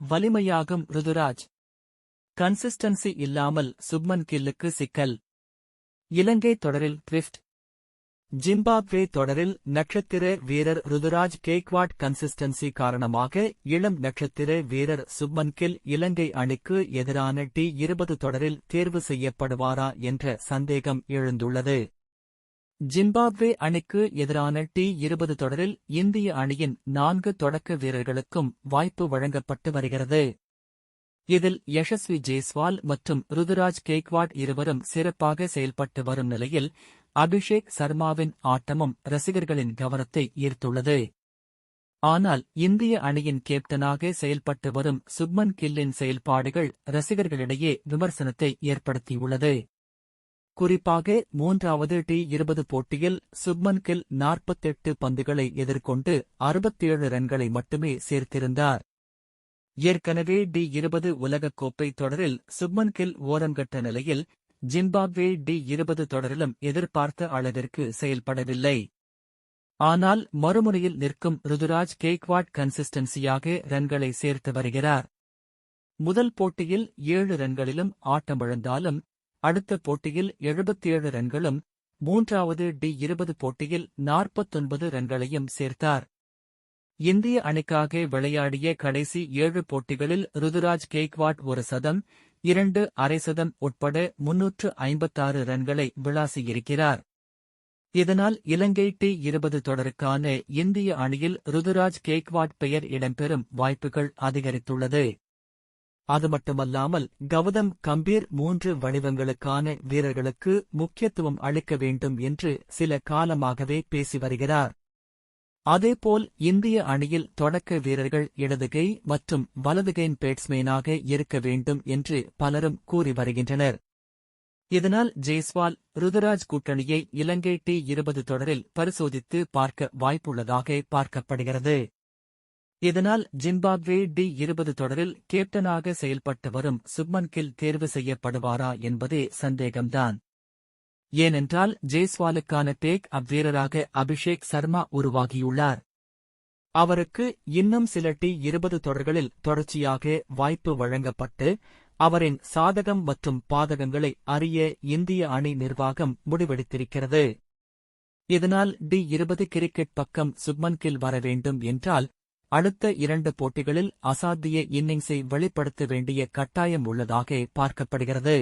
வலிமையாகும் Ruturaj. Consistency இல்லாமல் சுப்மன் கில்லுக்கு சிக்கல். இலங்கை தொடரில் ட்விஸ்ட் ஜிம்பாப்வே தொடரில் நட்சத்திர வீரர் ருதுராஜ் கேக்வாட் கன்சிஸ்டன்சி காரணமாக இளம் நட்சத்திர வீரர் சுப்மன் கில் இலங்கை அணிக்கு எதிரான டி இருபது தொடரில் தேர்வு செய்யப்படுவாரா என்ற சந்தேகம் எழுந்துள்ளது. ஜிம்பாப்வே அணிக்கு எதிரான டி இருபது தொடரில் இந்திய அணியின் நான்கு தொடக்க வீரர்களுக்கும் வாய்ப்பு வழங்கப்பட்டு வருகிறது. இதில் யஷஸ்வி ஜெய்ஸ்வால் மற்றும் ருதுராஜ் கேக்வாட் இருவரும் சிறப்பாக செயல்பட்டு வரும் நிலையில் அபிஷேக் சர்மாவின் ஆட்டமும் ரசிகர்களின் கவனத்தை ஈர்த்துள்ளது. ஆனால் இந்திய அணியின் கேப்டனாக செயல்பட்டு வரும் சுப்மன் கில்லின் செயல்பாடுகள் ரசிகர்களிடையே விமர்சனத்தை ஏற்படுத்தியுள்ளது. குறிப்பாக மூன்றாவது டி இருபது போட்டியில் சுப்மன் கில் நாற்பத்தெட்டு பந்துகளை எதிர்கொண்டு அறுபத்தேழு ரன்களை மட்டுமே சேர்த்திருந்தார். ஏற்கனவே டி இருபது உலகக்கோப்பை தொடரில் சுப்மன் கில் ஓரங்கட்ட நிலையில் ஜிம்பாப்வே டி இருபது தொடரிலும் எதிர்பார்த்த அளவிற்கு செயல்படவில்லை. ஆனால் மறுமுனையில் நிற்கும் ருதுராஜ் கேக்வாட் கன்சிஸ்டன்சியாக ரன்களை சேர்த்து வருகிறார். முதல் போட்டியில் ஏழு ரன்களிலும் ஆட்டமிழந்தாலும் அடுத்த போட்டியில் எழுபத்தேழு ரன்களும் மூன்றாவது டி இருபது போட்டியில் நாற்பத்தொன்பது ரன்களையும் சேர்த்தார். இந்திய அணிக்காக விளையாடிய கடைசி ஏழு போட்டிகளில் ருதுராஜ் கேக்வாட் ஒரு சதம் இரண்டு அரை சதம் உட்பட முன்னூற்று ஐம்பத்தாறு ரன்களை விளாசியிருக்கிறார். இதனால் இலங்கை டி இருபது தொடருக்கான இந்திய அணியில் ருதுராஜ் கேக்வாட் பெயர் இடம்பெறும் வாய்ப்புகள் அதிகரித்துள்ளது. அது மட்டுமல்லாமல் கௌதம் கம்பீர் மூன்று வடிவங்களுக்கான வீரர்களுக்கு முக்கியத்துவம் அளிக்க வேண்டும் என்று சில காலமாகவே பேசி வருகிறார். அதேபோல் இந்திய அணியில் தொடக்க வீரர்கள் இடதுகை மற்றும் வலதுகையின் பேட்ஸ்மேனாக இருக்க வேண்டும் என்று பலரும் கூறி வருகின்றனர். இதனால் ஜெய்ஸ்வால் ருதுராஜ் கூட்டணியை இலங்கை டி இருபது தொடரில் பரிசோதித்து பார்க்க வாய்ப்புள்ளதாக பார்க்கப்படுகிறது. இதனால் ஜிம்பாப்வே டி இருபது தொடரில் கேப்டனாக செயல்பட்டு வரும் சுப்மன் கில் தேர்வு செய்யப்படுவாரா என்பதே சந்தேகம்தான். ஏனென்றால் ஜெய்ஸ்வாலுக்கான டேக் அவ்வீரராக அபிஷேக் சர்மா உருவாகியுள்ளார். அவருக்கு இன்னும் சில டி இருபது தொடர்களில் தொடர்ச்சியாக வாய்ப்பு வழங்கப்பட்டு அவரின் சாதகம் மற்றும் பாதகங்களை அறிய இந்திய அணி நிர்வாகம் முடிவெடுத்திருக்கிறது. இதனால் டி இருபது கிரிக்கெட் பக்கம் சுப்மன் கில் வர வேண்டும் என்றால் அடுத்த இரண்டு போட்டிகளில் அசாத்திய இன்னிங்ஸை வெளிப்படுத்த வேண்டிய கட்டாயம் உள்ளதாக பார்க்கப்படுகிறது.